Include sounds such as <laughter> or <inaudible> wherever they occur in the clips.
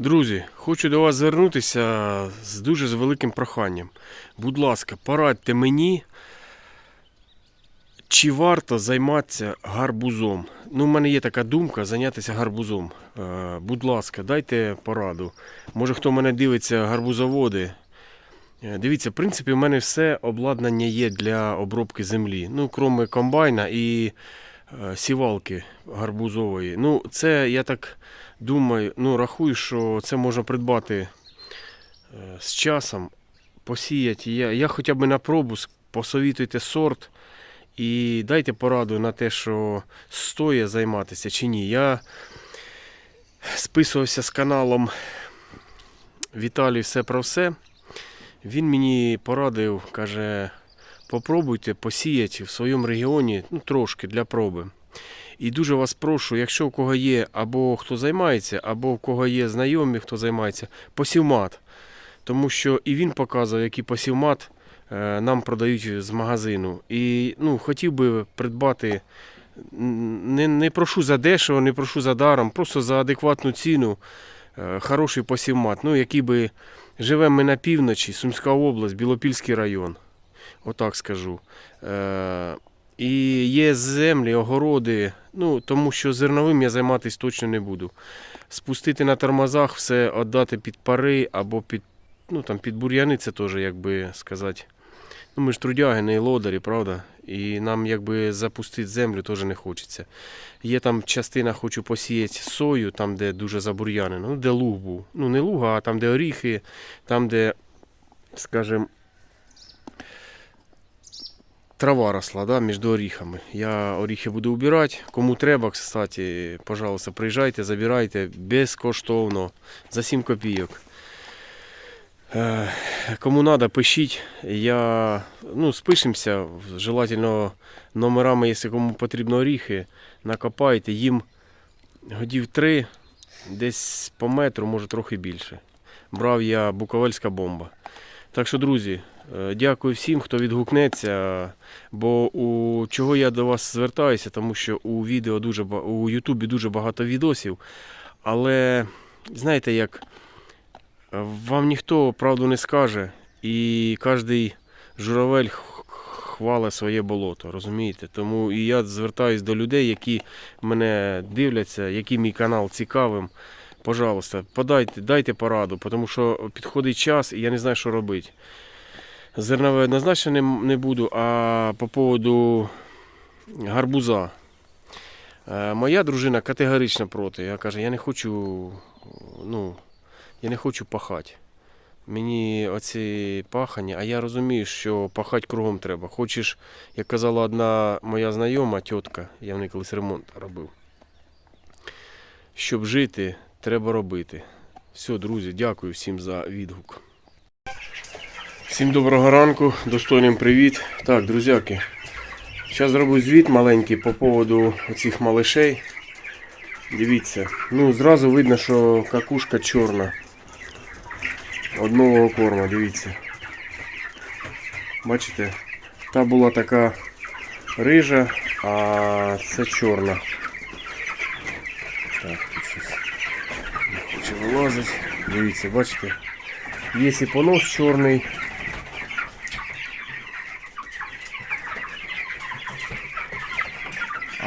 Друзі, хочу до вас звернутися з дуже з великим проханням. Будь ласка, порадьте мені, чи варто займатися гарбузом. Ну, в мене є така думка зайнятися гарбузом. Е, будь ласка, дайте пораду. Може, хто мене дивиться, гарбузоводи. Е, Дивіться, в принципі, в мене все обладнання є для обробки землі. Ну, крім комбайна і е, сівалки гарбузової. Ну, це я так думаю, ну, рахую, що це можна придбати е, з часом, посіяти. Я, я хоча б на пробу посовітуйте сорт і дайте пораду на те, що стоїть займатися чи ні. Я списувався з каналом Віталій все про все. Він мені порадив, каже, попробуйте посіяти в своєму регіоні ну, трошки для проби. І дуже вас прошу, якщо у кого є або хто займається, або у кого є знайомі, хто займається, посівмат. Тому що і він показував, який посівмат е, нам продають з магазину. І ну, хотів би придбати, не, не прошу за дешево, не прошу за даром, просто за адекватну ціну е, хороший посівмат. Ну, який би живемо ми на півночі, Сумська область, Білопільський район. Отак скажу. І є землі, огороди, ну, тому що зерновим я займатися точно не буду. Спустити на тормозах, все віддати під пари або під, ну, там, під бур'яни, це теж, як би сказати. Ну, ми ж трудяги, не лодарі, правда? І нам якби запустити землю теж не хочеться. Є там частина, хочу посіяти сою, там, де дуже забур'янено, ну, де луг був. Ну, не луг, а там, де оріхи, там, де, скажімо, трава росла да, між оріхами. Я оріхи буду убирати. Кому треба, кстати, пожалуйста, приїжджайте, забирайте безкоштовно за 7 копійок. Е, Кому треба, пишіть. Я, ну, спишемося, желательно номерами, якщо кому потрібно оріхи, накопайте. Їм годів 3, десь по метру, може трохи більше. Брав я Буковельська бомба. Так що, друзі, дякую всім, хто відгукнеться. Бо у чого я до вас звертаюся, тому що у відео дуже у Ютубі дуже багато відосів. Але знаєте як, е, вам ніхто правду не скаже, і кожен журавель хвалить своє болото, розумієте? Тому і я звертаюсь до людей, які мене дивляться, які мій канал цікавим. Пожалуйста, подайте, дайте пораду, тому що підходить час і я не знаю, що робити. Зернове однозначно не, не буду, а по поводу гарбуза. Е, Моя дружина категорично проти. Я кажу, я не хочу, ну, я не хочу пахати. Мені оці пахання, а я розумію, що пахати кругом треба. Хочеш, як казала одна моя знайома тітка, я в неї колись ремонт робив. Щоб жити, треба робити. Все, друзі, дякую всім за відгук. Всім доброго ранку, достойним привіт. Так, друзяки, зараз зроблю звіт маленький по поводу цих малишей. Дивіться, ну зразу видно, що какушка чорна. Одного корма, дивіться. Бачите, та була така рижа, а це чорна. Так, тут щось не хоче вилазить. Дивіться, бачите. Є і понос чорний.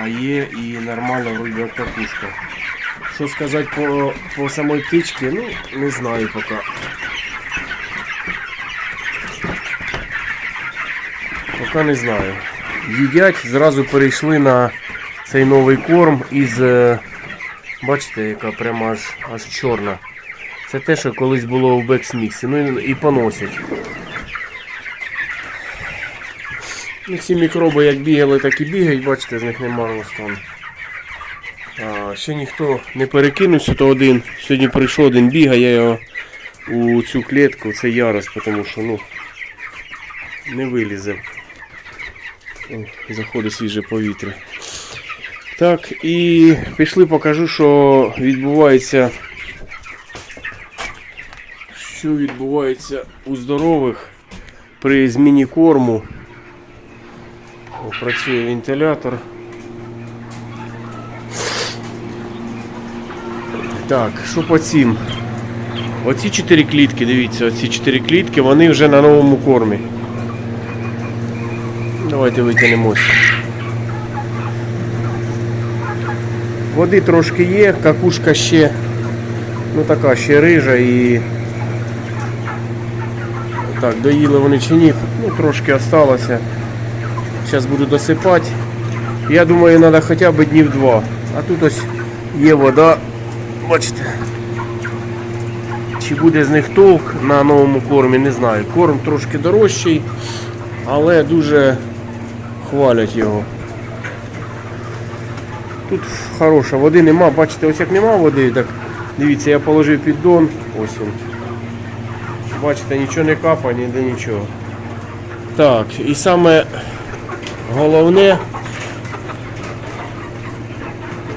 А є і нормальна вроді як. Що сказати по, по самій птичці, ну, не знаю поки. Поки не знаю. Їдять, зразу перейшли на цей новий корм із. е, Бачите, яка прямо аж, аж чорна. Це те, що колись було у Бексміксі. Ну і поносять. Ну, ці мікроби як бігали, так і бігають, бачите, з них немає розтану. А, ще ніхто не перекинувся, то один. Сьогодні прийшов один бігає, я його у цю клітку, це ярос, тому що ну, не вилізе. Заходить свіже повітря. Так, і пішли покажу, що відбувається. Що відбувається у здорових при зміні корму. Працює вентилятор. Так, що по цим? Оці чотири клітки, дивіться, оці чотири клітки, вони вже на новому кормі. Давайте витягнемося. Води трошки є, какушка ще, ну така ще рижа і. Так, доїли вони чи ні, ну трошки осталося. Зараз буду досипати. Я думаю, треба хоча б днів два. А тут ось є вода. Бачите. Чи буде з них толк на новому кормі, не знаю. Корм трошки дорожчий, але дуже хвалять його. Тут хороша, води нема, бачите, ось як нема води, так дивіться, я положив піддон, ось він. Бачите, нічого не капає, ніде нічого. Так, і саме головне,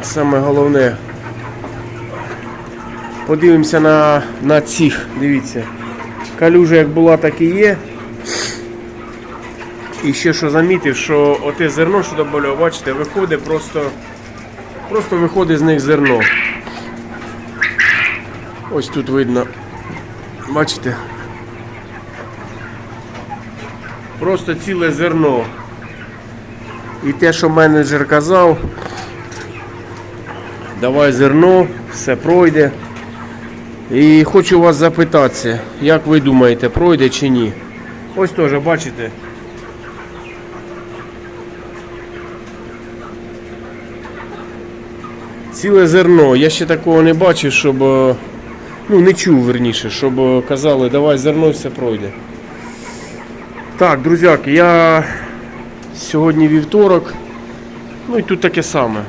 саме головне, подивимося на, на цих, дивіться. Калюжа як була, так і є. І ще що замітив, що оте зерно, що додавав, бачите, виходить просто, просто виходить з них зерно. Ось тут видно. Бачите? Просто ціле зерно. І те, що менеджер казав, давай зерно, все пройде. І хочу вас запитатися, як ви думаєте, пройде чи ні? Ось теж, бачите. Ціле зерно. Я ще такого не бачив, щоб. е, Ну, не чув верніше, щоб е, казали, давай зерно все пройде. Так, друзяки, я сьогодні вівторок. Ну і тут таке саме.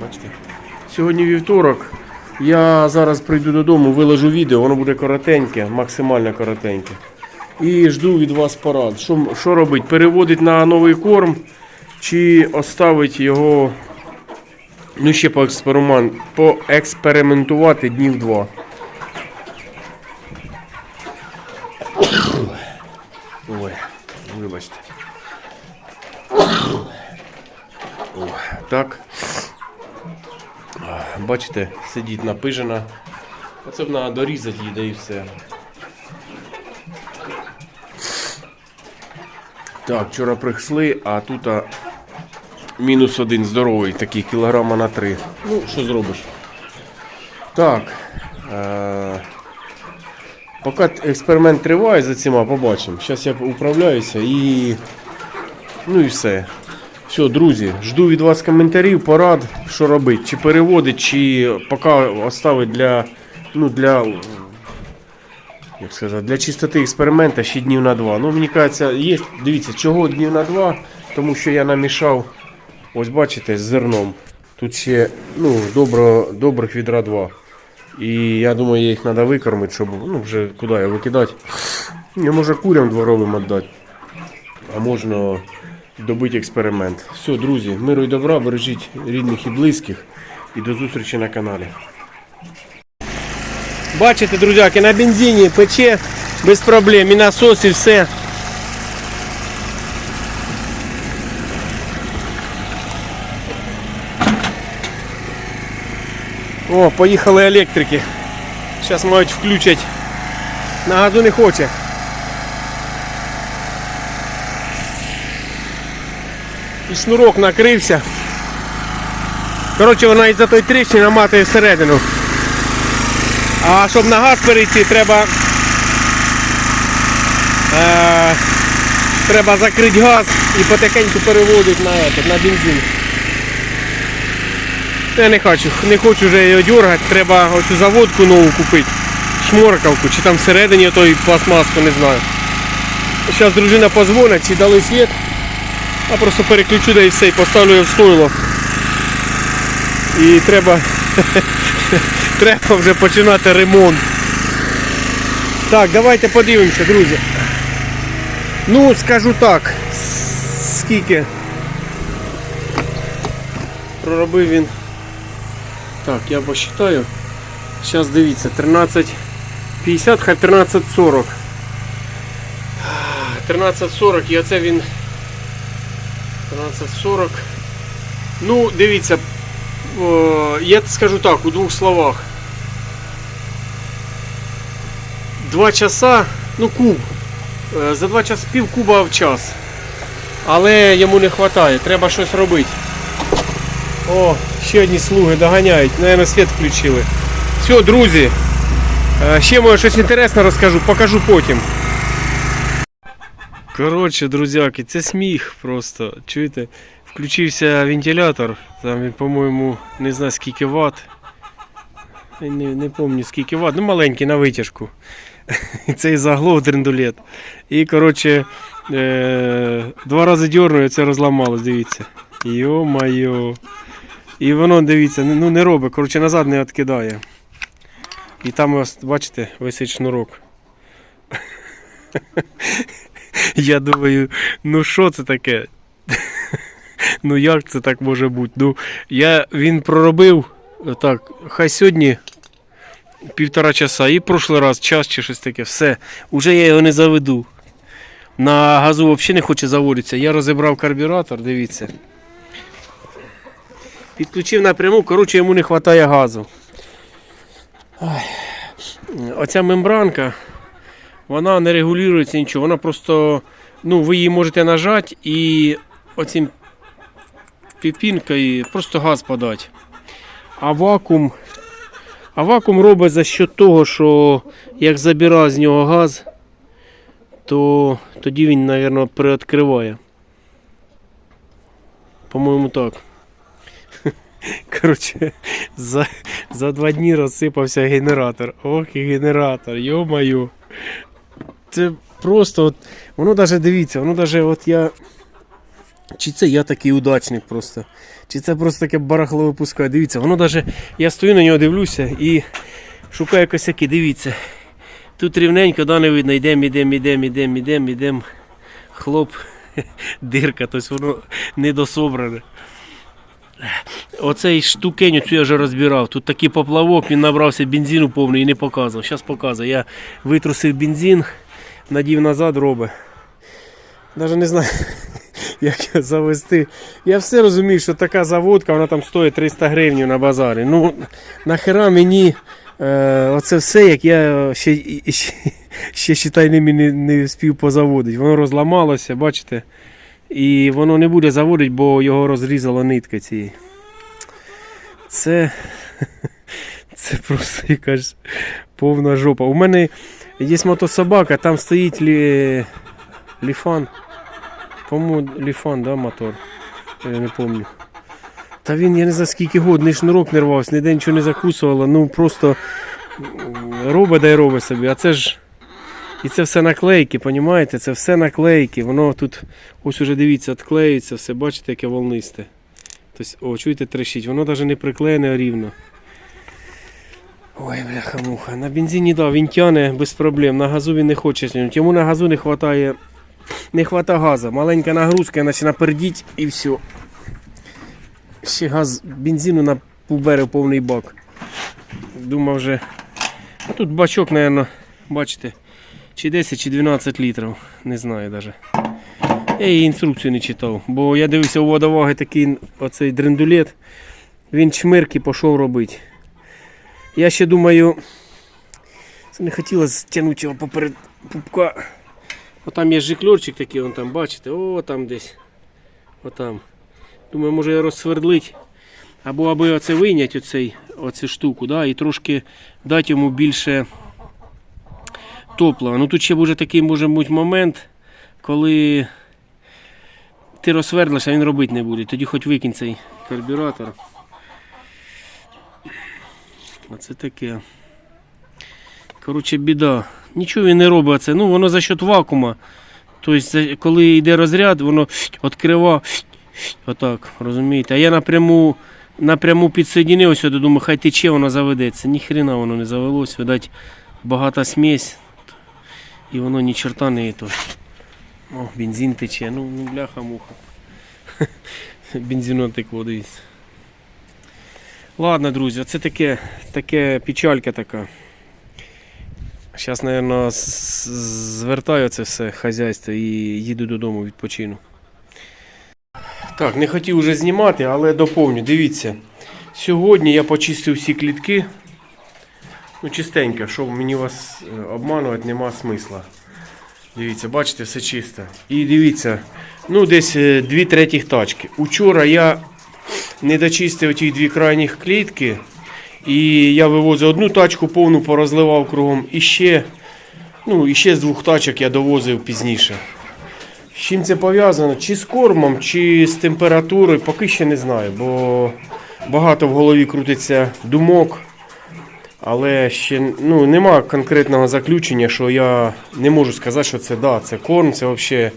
Бачите? Сьогодні вівторок. Я зараз прийду додому, виложу відео, воно буде коротеньке, максимально коротеньке. І жду від вас порад. Що, що робити? Переводить на новий корм чи оставить його ну, ще поексперимент, поекспериментувати днів два. Ой, вибачте. О, так. Бачите, сидить напижена. Оце треба дорізати її, да і все. Так, вчора прийшли, а тут а, мінус один здоровий, такий кілограма на три. Ну, що зробиш? Так. Е- поки експеримент триває за цими, побачимо. Зараз я управляюся і. Ну і все. Все, друзі, жду від вас коментарів, порад, що робити. Чи переводить, чи поки оставить для. Ну, для. Як сказати, для чистоти експеримента ще днів на два. Ну, мені кажеться, є. Дивіться, чого днів на два, тому що я намішав, ось бачите, з зерном. Тут ще ну, добро, добрих відра два. І я думаю, їх треба викормити, щоб ну, вже куди я викидати. Я може курям дворовим віддати. А можна добити експеримент. Все, друзі, миру і добра, бережіть рідних і близьких. І до зустрічі на каналі. Бачите, друзяки, на бензині пече без проблем. І насос, і все. О, поїхали електрики. Зараз мають включать. На газу не хоче. І шнурок накрився. Коротше, вона із-за той тріщини наматує всередину. А щоб на газ перейти, треба. Е, треба закрити газ і потихеньку переводити на, этот, на бензин. Я не хочу, не хочу вже його дергати, треба оцю заводку нову купити. Шморкавку, чи там всередині той пластмаску, не знаю. Зараз дружина позвонить, чи дали світ. Я просто переключу да і все, і поставлю його в стойло. І треба, <laughs> треба вже починати ремонт. Так, давайте подивимося, друзі. Ну, скажу так, скільки проробив він. Так, я посчитаю. Зараз дивіться, 13.50, хай 13.40. 13.40 і оце він 13.40. Ну, дивіться, я скажу так, у двох словах. 2 часа, ну куб. Е, За 2 часа пів куба в час. Але йому не вистачає, треба щось робити. О, ще одні слуги доганяють, Наверно, світ включили. Все, друзі. е, Ще може щось інтересне розкажу, покажу потім. Коротше, друзяки, це сміх просто. Чуєте? Включився вентилятор, там він, по-моєму, не знаю скільки ватт. Не, не пам'ятаю скільки ватт, ну маленький на витяжку. <laughs> Цей заглох дрендулет. І коротше, е, два рази дьорнув і це розламалось, дивіться. Йо-майо. І воно, дивіться, ну не робить, коротше, назад не відкидає. І там, бачите, висить шнурок. <laughs> Я думаю, ну що це таке? Ну як це так може бути? Ну, я, він проробив так, хай сьогодні півтора часа і прошлий раз час чи щось таке. Все. Уже я його не заведу. На газу взагалі не хоче заводитися. Я розібрав карбюратор, дивіться. Підключив напряму, коротше, йому не вистачає газу. Ай. Оця мембранка, вона не регулюється нічого, вона просто, ну, ви її можете нажати і оцим піпінкою просто газ подати. А вакуум, а вакуум робить за счет того, що як забирає з нього газ, то тоді він, мабуть, приоткриває. По-моєму, так. <laughs> Коротше, за, за два дні розсипався генератор. Ох і генератор, йо-моє. Це просто, от, воно навіть дивіться, воно навіть от я. Чи це я такий удачник просто? Чи це просто таке барахло випускає? Дивіться, воно навіть. Я стою на нього дивлюся і шукаю косяки, дивіться. Тут рівненько, да, не видно, йдемо, йдемо, йдемо, йдемо, йдемо, йдемо. Хлоп, <laughs> дирка, тобто воно недособране. Оцей штукеню цю я вже розбирав. Тут такий поплавок, він набрався бензину повний і не показував. Зараз показую. Я витрусив бензин, надів назад робить. Навіть не знаю, <laughs> як завести. Я все розумію, що така заводка, вона там стоїть 300 гривень на базарі. Ну, нахера мені е, оце все, як я ще, ще, ще считай, не, не встиг позаводити. Воно розламалося, бачите? І воно не буде заводити, бо його розрізала нитка цієї. Це, <laughs> це просто якась повна жопа. У мене є мотособака, там стоїть лі... ліфан. По-моєму, ліфан, да, мотор. Я не пам'ятаю. Та він, я не знаю скільки год, ні шнурок не рвався, ніде нічого не закусувало, ну просто робить да й робить собі. А це ж. І це все наклейки, понімаєте? Це все наклейки. Воно тут, ось уже дивіться, відклеюється, все, бачите, яке волнисте. Тобто, о, чуєте, трещить, воно навіть не приклеєне рівно. Ой, бляха-муха. На бензині, да, він тяне без проблем. На газу він не хоче тягнути. Йому на газу не вистачає не хвата газу. Маленька нагрузка, почне пердіть і все. Ще газ бензину на поберев повний бак. Думав вже. Тут бачок, мабуть, бачите, чи 10, чи 12 літрів. Не знаю навіть. Я її інструкцію не читав, бо я дивився у водоваги такий оцей дрендулет. Він чмирки пішов робити. Я ще думаю, це не хотілося стягнути його поперед пупка. Отам є жикльорчик такий, вон там, бачите, о там десь. Отам. Думаю, може його розсвердлить. Або аби оце вийняти оцей, оцю штуку, да, і трошки дати йому більше топлива. Ну тут ще буде такий може бути момент, коли ти розсвердлиш, а він робити не буде. Тоді хоч викинь цей карбюратор. Оце таке. Коротше, біда. Нічого він не робить це. Ну, воно за счет вакуума. Тобто, коли йде розряд, воно відкрива. Отак, розумієте? А я напряму, напряму підсоединив сюди, думаю, хай тече, воно заведеться. Ні хрена воно не завелось, видать, багата смесь. І воно ні черта не то. О, бензин тече, ну, ну бляха-муха. <laughs> Бензино текло, дивіться. Ладно, друзі, це таке, таке печалька така. Зараз, мабуть, звертаю це все хазяйство і їду додому відпочину. Так, не хотів вже знімати, але доповню. Дивіться. Сьогодні я почистив всі клітки. Ну, чистенько, що мені вас е, обманувати нема смисла. Дивіться, бачите, все чисто. І дивіться, ну десь е, дві третіх тачки. Учора я не дочистив ті дві крайніх клітки. І я вивозив одну тачку повну порозливав кругом. І ще, ну, і ще з двох тачок я довозив пізніше. З чим це пов'язано? Чи з кормом, чи з температурою, поки ще не знаю, бо багато в голові крутиться думок. Але ще ну, нема конкретного заключення, що я не можу сказати, що це да, це корм, це взагалі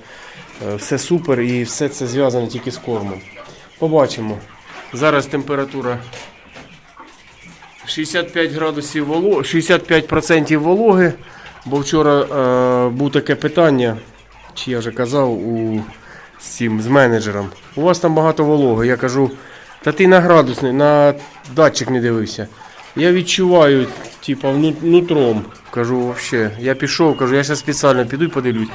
все супер і все це зв'язано тільки з кормом. Побачимо. Зараз температура 65 градусів воло... 65% вологи. Бо вчора е, був таке питання, чи я вже казав у з з менеджером. У вас там багато вологи. Я кажу, та ти на градусний, на датчик не дивився. Я відчуваю, типа, нутром. Кажу, вообще. Я пішов, кажу, я зараз спеціально піду і подивлюсь.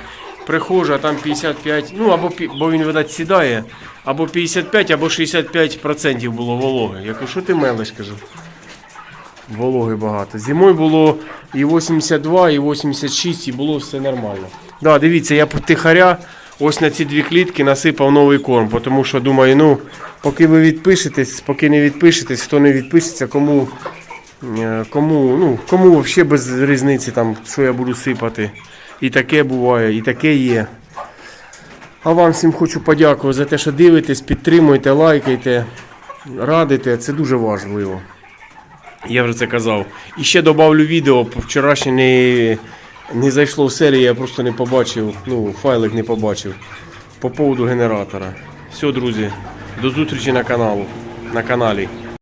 Приходжу, а там 55, ну або бо він, видать, сідає, або 55, або 65% було вологи. Я кажу, що ти мелиш, кажу. Вологи багато. Зимою було і 82, і 86, і було все нормально. Да, дивіться, я потихаря ось на ці дві клітки насипав новий корм, тому що думаю, ну, поки ви відпишетесь, поки не відпишетесь, хто не відпишеться, кому, е, кому, ну, кому взагалі без різниці, там, що я буду сипати. І таке буває, і таке є. А вам всім хочу подякувати за те, що дивитесь, підтримуєте, лайкайте, радите. Це дуже важливо. Я вже це казав. І ще додавлю відео, вчорашнє не, не зайшло в серію, я просто не побачив, ну, файлик не побачив. По поводу генератора. Все, друзі, до зустрічі на каналу, на каналі.